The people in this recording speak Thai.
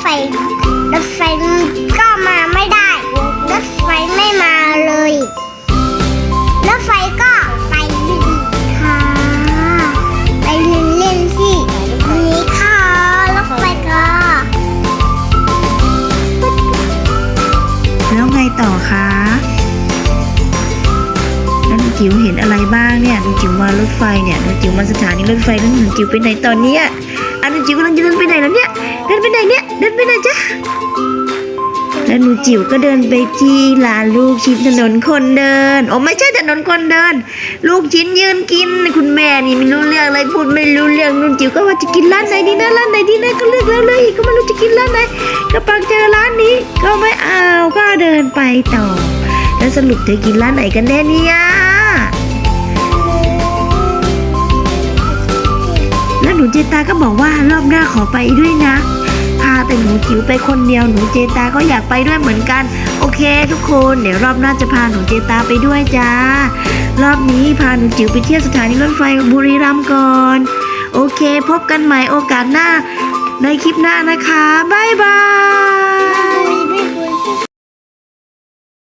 ไฟ รถไฟก็มาไม่ได้ รถไฟไม่มาเลย รถไฟก็ไปไม่ดีค่ะ ไปเล่นเล่นๆที่นี้ค่ะ รถไฟก็แล้วไงต่อคะแล้วจิ๋วเห็นอะไรบ้างเนี่ยจิ๋วมารถไฟเนี่ยจิ๋วมาสถานีรถไฟแล้วหนูจิ๋วไปไหนตอนเนี้ย อะหนูจิ๋วกำลังจะเดินไปไหนแล้วเนี่ย เดินไปไหนเนี่ย เดินไปไหนจ๊ะแล้วหนูจิ๋วก็เดินไปที่ลานลูกชิ้นถนนคนเดิน โอ้ไม่ใช่ถนนคนเดิน ลูกชิ้นยืนกิน คุณแม่นี่ไม่รู้เรื่องอะไรพูดไม่รู้เรื่องหนูจิ๋วก็ว่าจะกินร้านไหนดีนะร้านไหนดีนะก็เลือกแล้วเลยก็ไม่รู้จะกินร้านไหนก็ปังเจอร้านนี้ ก็ไม่เอาก็เดินไปต่อ แล้วสรุปเธอกินร้านไหนกันแน่เนี่ย หนูเจตาก็บอกว่ารอบหน้าขอไปด้วยนะ พาแต่หนูจิ๋วไปคนเดียวหนูเจตาก็อยากไปด้วยเหมือนกัน โอเค ทุกคนเดี๋ยวรอบหน้าจะพาหนูเจตาไปด้วยจ้ารอบนี้พาหนูจิ๋วไปเที่ยวสถานีรถไฟบุรีรัมย์ก่อน โอเค พบกันใหม่โอกาสหน้าในคลิปหน้านะคะบ๊ายบาย